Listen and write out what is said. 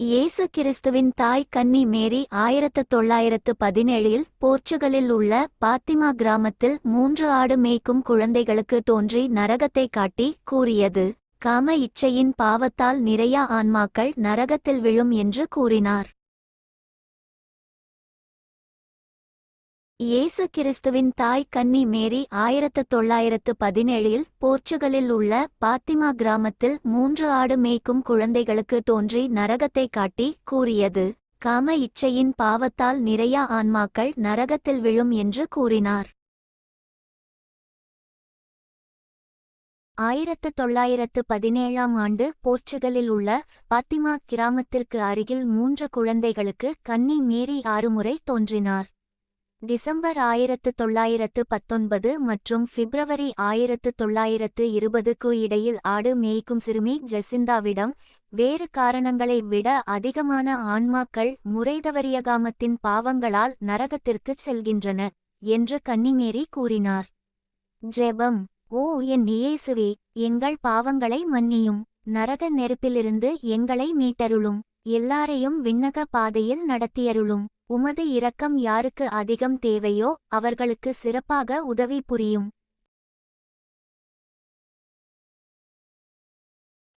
இயேசு கிறிஸ்துவின் தாய் கன்னி மேரி ஆயிரத்து தொள்ளாயிரத்து பதினேழில் போர்ச்சுகலில் உள்ள பாத்திமா கிராமத்தில் மூன்று ஆடு மேய்க்கும் குழந்தைகளுக்கு தோன்றி நரகத்தை காட்டி கூறியது. காம இச்சையின் பாவத்தால் நிறைய ஆன்மாக்கள் நரகத்தில் விழும் என்று கூறினார். இயேசு கிறிஸ்துவின் தாய் கன்னி மேரி ஆயிரத்து தொள்ளாயிரத்து பதினேழில் போர்ச்சுகலில் உள்ள பாத்திமா கிராமத்தில் மூன்று ஆடு மேய்க்கும் குழந்தைகளுக்கு தோன்றி நரகத்தை காட்டி கூறியது. காம இச்சையின் பாவத்தால் நிறைய ஆன்மாக்கள் நரகத்தில் விழும் என்று கூறினார். ஆயிரத்து தொள்ளாயிரத்து பதினேழாம் ஆண்டு போர்ச்சுகலில் உள்ள பாத்திமா கிராமத்திற்கு அருகில் மூன்று குழந்தைகளுக்கு கன்னி மேரி ஆறுமுறை தோன்றினார். டிசம்பர் ஆயிரத்து தொள்ளாயிரத்து பத்தொன்பது மற்றும் பிப்ரவரி ஆயிரத்து தொள்ளாயிரத்து இருபதுக்கு இடையில் ஆடு மேய்க்கும் சிறுமி ஜெசிந்தாவிடம் வேறு காரணங்களை விட அதிகமான ஆன்மாக்கள் முறைதவரியகாமத்தின் பாவங்களால் நரகத்திற்குச் செல்கின்றன என்று கன்னிமேரி கூறினார். ஜெபம் ஓ என் இயேசுவே எங்கள் பாவங்களை மன்னியும் நரக நெருப்பிலிருந்து எங்களை மீட்டருளும். எல்லாரையும் விண்ணக பாதையில் நடத்தியருளும். உமது இரக்கம் யாருக்கு அதிகம் தேவையோ அவர்களுக்கு சிறப்பாக உதவி புரியும்.